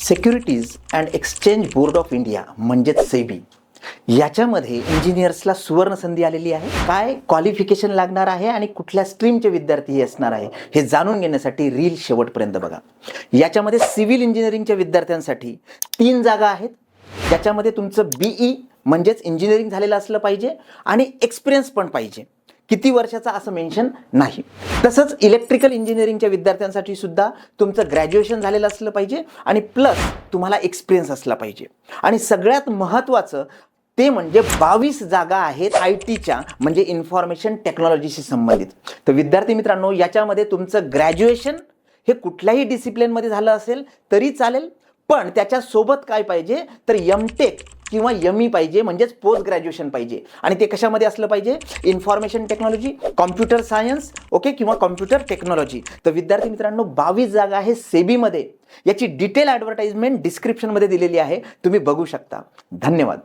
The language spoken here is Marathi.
Securities and exchange board of India म्हणजेच सेबी याच्यामध्ये इंजिनियर्सला सुवर्ण संधी आलेली आहे. काय क्वालिफिकेशन लागणार आहे आणि कुठल्या स्ट्रीमचे विद्यार्थी असणार आहे हे जाणून घेण्यासाठी रील शेवटपर्यंत बघा. याच्यामध्ये सिव्हिल इंजिनिअरिंगच्या विद्यार्थ्यांसाठी तीन जागा आहेत. ज्याच्यामध्ये तुमचं बीई म्हणजेच इंजिनिअरिंग झालेलं असलं पाहिजे आणि एक्सपिरियन्स पण पाहिजे. किती वर्षाचा असं मेन्शन नाही. तसंच इलेक्ट्रिकल इंजिनिअरिंगच्या विद्यार्थ्यांसाठी सुद्धा तुमचं ग्रॅज्युएशन झालेलं असलं पाहिजे आणि प्लस तुम्हाला एक्सपिरियन्स असला पाहिजे. आणि सगळ्यात महत्त्वाचं ते म्हणजे बावीस जागा आहेत आय टीच्या म्हणजे इन्फॉर्मेशन टेक्नॉलॉजीशी संबंधित. तर विद्यार्थी मित्रांनो याच्यामध्ये तुमचं ग्रॅज्युएशन हे कुठल्याही डिसिप्लिनमध्ये झालं असेल तरी चालेल पण त्याच्यासोबत काय पाहिजे? तर एम टेक किंवा यमी पाहिजे म्हणजेच पोस्ट ग्रॅज्युएशन पाहिजे. आणि ते कशामध्ये असलं पाहिजे? Information technology computer science okay किंवा कॉम्प्युटर टेक्नॉलॉजी तर विद्यार्थी मित्रांनो बावीस जागा आहे सेबीमध्ये. याची डिटेल ॲडव्हर्टाइजमेंट डिस्क्रिप्शनमध्ये दिलेली आहे. तुम्ही बघू शकता. धन्यवाद.